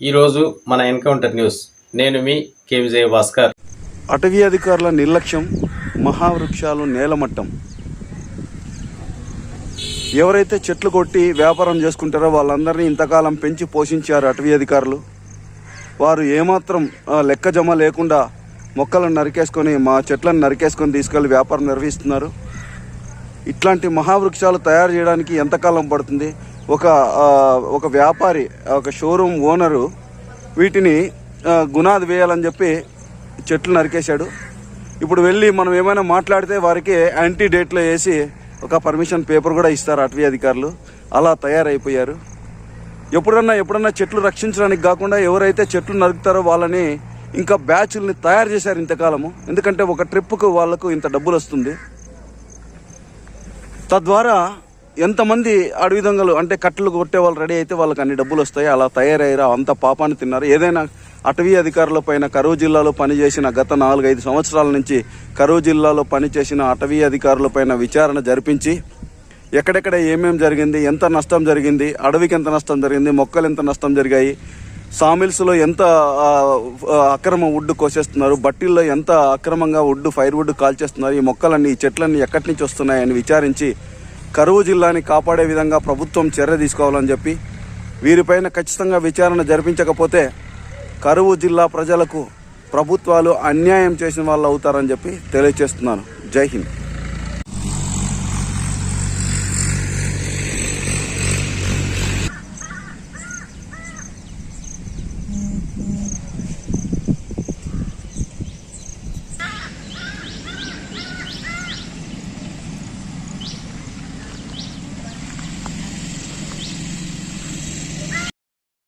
ఈరోజు మన encounter news. నేను మీ కే విజయ భాస్కర్ అటవీ అధికారుల నిర్లక్ష్యం మహావృక్షాలు నేలమట్టం. ఎవరైతే చెట్లు కొట్టి వ్యాపారం చేసుకుంటారో వాళ్ళందరినీ ఇంతకాలం పెంచి పోషించారు అటవీ అధికారులు. వారు ఏమాత్రం లెక్క జమ లేకుండా మొక్కలను నరికేసుకొని మా చెట్లను నరికేసుకొని తీసుకెళ్ళి వ్యాపారం నిర్వహిస్తున్నారు. ఇట్లాంటి మహావృక్షాలు తయారు చేయడానికి ఎంతకాలం పడుతుంది? ఒక ఒక వ్యాపారి ఒక షోరూమ్ ఓనరు వీటిని గునాది వేయాలని చెప్పి చెట్లు నరికేశాడు. ఇప్పుడు వెళ్ళి మనం ఏమైనా మాట్లాడితే వారికి యాంటీ డేట్లో వేసి ఒక పర్మిషన్ పేపర్ కూడా ఇస్తారు అటవీ అధికారులు. అలా తయారైపోయారు. ఎప్పుడన్నా ఎప్పుడన్నా చెట్లు రక్షించడానికి కాకుండా ఎవరైతే చెట్లు నరుకుతారో వాళ్ళని ఇంకా బ్యాచ్ల్ని తయారు చేశారు ఇంతకాలము. ఎందుకంటే ఒక ట్రిప్కు వాళ్ళకు ఇంత డబ్బులు వస్తుంది తద్వారా ఎంతమంది అడవి దొంగలు అంటే కట్టలు కొట్టే వాళ్ళు రెడీ అయితే వాళ్ళకి అన్ని డబ్బులు వస్తాయి అలా తయారయ్యారు అంత పాపాన్ని తిన్నారు. ఏదైనా అటవీ అధికారుల పైన కరువు జిల్లాలో పనిచేసిన గత నాలుగైదు సంవత్సరాల నుంచి కరువు జిల్లాలో పనిచేసిన అటవీ అధికారుల పైన విచారణ జరిపించి ఎక్కడెక్కడ ఏమేమి జరిగింది ఎంత నష్టం జరిగింది అడవికి ఎంత నష్టం జరిగింది మొక్కలు ఎంత నష్టం జరిగాయి సామిల్స్లో ఎంత అక్రమ వుడ్ కోసేస్తున్నారు బట్టీల్లో ఎంత అక్రమంగా వుడ్ ఫైర్ వుడ్ కాల్చేస్తున్నారు ఈ మొక్కలన్నీ ఈ చెట్లన్నీ ఎక్కడి నుంచి వస్తున్నాయని విచారించి కరువు జిల్లాని కాపాడే విధంగా ప్రభుత్వం చర్య తీసుకోవాలని చెప్పి వీరిపైన ఖచ్చితంగా విచారణ జరిపించకపోతే కరువు జిల్లా ప్రజలకు ప్రభుత్వాలు అన్యాయం చేసిన వాళ్ళు అవుతారని చెప్పి తెలియజేస్తున్నాను. జై హింద్.